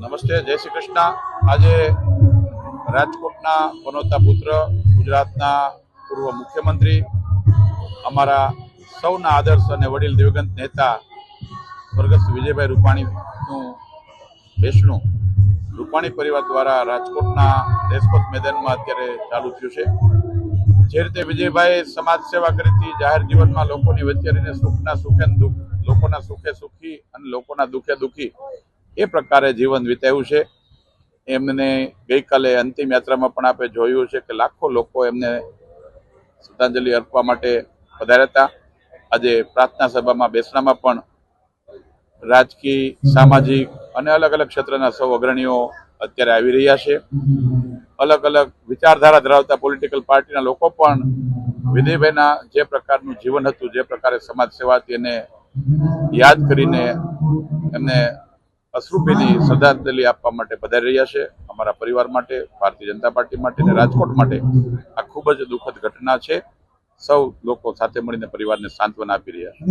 નમસ્તે, જય શ્રી કૃષ્ણ. આજે રાજકોટના પનોતા પુત્ર, ગુજરાતના પૂર્વ મુખ્યમંત્રી, અમારા સૌના આદર્શ અને વડીલ દિવગંત નેતા સ્વર્ગસ્થ વિજયભાઈ રૂપાણીનું બેસણું રૂપાણી પરિવાર દ્વારા રાજકોટના રેસકોર્સ મેદાનમાં અત્યારે ચાલુ થયું છે. જે રીતે વિજયભાઈ સમાજ સેવા કરી હતી, જાહેર જીવનમાં લોકોની વચ્ચે રહીને સુખના સુખે દુઃખ, લોકોના સુખે સુખી અને લોકોના દુઃખે દુઃખી, એ પ્રકારે જીવન વિતાવ્યું છે. એમને ગઈકાલે અંતિમ યાત્રામાં પણ આપણે જોયું છે કે લાખો લોકો એમને શ્રદ્ધાંજલિ અર્પવા માટે પધાર્યા હતા. આજે પ્રાર્થના સભામાં બેસણામાં પણ રાજકીય, સામાજિક અને અલગ અલગ ક્ષેત્રના સૌ અગ્રણીઓ અત્યારે આવી રહ્યા છે. અલગ અલગ વિચારધારા ધરાવતા પોલિટિકલ પાર્ટીના લોકો પણ વિધિભાઈના જે પ્રકારનું જીવન હતું, જે પ્રકારે સમાજ સેવા એને યાદ કરીને એમને અશ્રુભીની શ્રદ્ધાંજલિ આપવા માટે પધારી રહ્યા છે. અમારા પરિવાર માટે, ભારતીય જનતા પાર્ટી માટે અને રાજકોટ માટે આ ખૂબ જ દુઃખદ ઘટના છે. સૌ લોકો સાથે મળીને પરિવારને સાંત્વના આપી રહ્યા છે.